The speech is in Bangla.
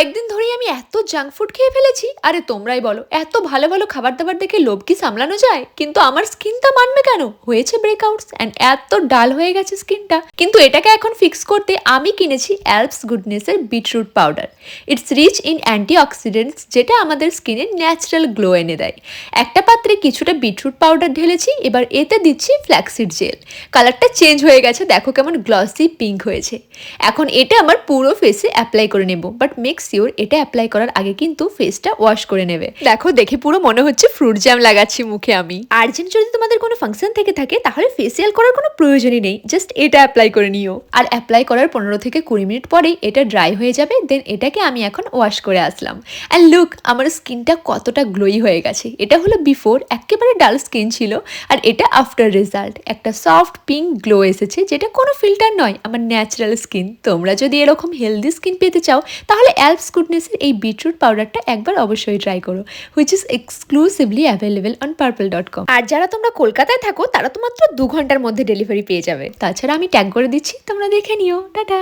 কয়েকদিন ধরেই আমি এত জাঙ্ক ফুড খেয়ে ফেলেছি। আরে তোমরাই বলো, এত ভালো ভালো খাবার দাবার দেখে লোভ কি সামলানো যায়? কিন্তু আমার স্কিনটা মানবে কেন? হয়েছে ব্রেকআউটস অ্যান্ড এত ডাল হয়ে গেছে স্কিনটা। কিন্তু এটাকে এখন ফিক্স করতে আমি কিনেছি Alps গুডনেসের beetroot powder it's rich in antioxidants যেটা আমাদের স্কিনে ন্যাচারাল গ্লো এনে দেয়। একটা পাত্রে কিছুটা বিটরুট পাউডার ঢেলেছি, এবার এতে দিচ্ছি ফ্ল্যাক্সিড জেল কালারটা চেঞ্জ হয়ে গেছে, দেখো কেমন গ্লসি পিঙ্ক হয়েছে। এখন এটা আমার পুরো ফেসে অ্যাপ্লাই করে নেব বাট মেক শিওর এটা অ্যাপ্লাই করার আগে কিন্তু ফেসটা ওয়াশ করে নেবে। দেখো, দেখে পুরো মনে হচ্ছে ফ্রুট জ্যাম লাগাচ্ছি মুখে আমি। আর্জেন্ট যদি তোমাদের কোনো ফাংশন থেকে থাকে, তাহলে ফেসিয়াল করার কোনো প্রয়োজনই নেই। জাস্ট এটা অ্যাপ্লাই করে নিও। আর অ্যাপ্লাই করার পনেরো থেকে কুড়ি মিনিট পরেই এটা ড্রাই হয়ে যাবে দেন এটাকে আমি এখন ওয়াশ করে আসলাম। অ্যান্ড লুক আমার স্কিনটা কতটা গ্লোই হয়ে গেছে। এটা হলো বিফোর একেবারে ডাল স্কিন ছিল। আর এটা আফটার রেজাল্ট একটা সফট পিঙ্ক গ্লো এসেছে, যেটা কোনো ফিল্টার নয়, আমার ন্যাচারাল স্কিন তোমরা যদি এরকম হেলদি স্কিন পেতে চাও, তাহলে অ্যালপস গুডনেসের এই বিটরুট পাউডারটা একবার অবশ্যই ট্রাই করো which is exclusively available on purple dot com আর যারা তোমরা কলকাতায় থাকো, তারা তো মাত্র দু ঘণ্টার মধ্যে ডেলিভারি পেয়ে যাবে। তাছাড়া আমি ট্যাগ করে দিচ্ছি, তোমরা দেখে নিও। টাটা!